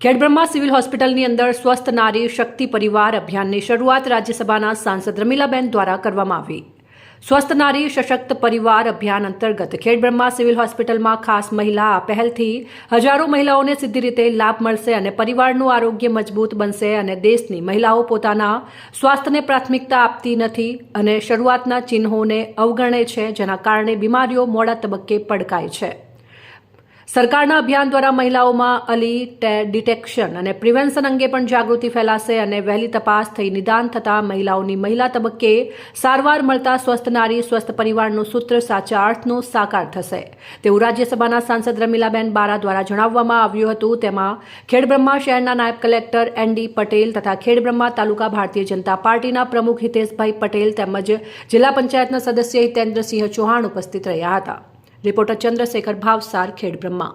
Khedbrahma civil હોસ્પિટલની અંદર સ્વસ્થ નારી શક્તિ પરિવાર અભિયાનની શરૂઆત રાજ્યસભાના સાંસદ રમીલાબેન દ્વારા કરવામાં આવી. સ્વસ્થ નારી સશક્ત પરિવાર અભિયાન અંતર્ગત ખેડબ્રહ્મા સિવિલ હોસ્પિટલમાં ખાસ મહિલા પહેલથી હજારો મહિલાઓને સીધી રીતે લાભ મળશે અને પરિવારનું આરોગ્ય મજબૂત બનશે અને દેશની મહિલાઓ પોતાના સ્વાસ્થ્યને પ્રાથમિકતા આપતી નથી અને શરૂઆતના ચિહ્નોને અવગણે છે, જેના કારણે બીમારીઓ મોડા તબક્કે પડકાય છે. સરકારના અભિયાન દ્વારા મહિલાઓમાં અલી ડિટેક્શન અને પ્રિવેન્શન અંગે પણ જાગૃતિ ફેલાશે અને વહેલી તપાસ થઈ નિદાન થતાં મહિલાઓની મહિલા તબક્કે સારવાર મળતા સ્વસ્થ નારી, સ્વસ્થ પરિવારનું સૂત્ર સાચા અર્થનું સાકાર થશે. તેવું રાજ્યસભાના સાંસદ રમીલાબેન બારા દ્વારા જણાવવામાં આવ્યું હતું. તેમાં ખેડબ્રહ્મા શહેરના નાયબ કલેક્ટર એન ડી પટેલ તથા ખેડબ્રહ્મા તાલુકા ભારતીય જનતા પાર્ટીના પ્રમુખ હિતેશભાઈ પટેલ તેમજ જિલ્લા પંચાયતના સદસ્ય હિતેન્દ્રસિંહ ચૌહાણ ઉપસ્થિત રહ્યા હતા. રિપોર્ટર ચંદ્રશેખર ભાવસાર ખેડબ્રહ્મા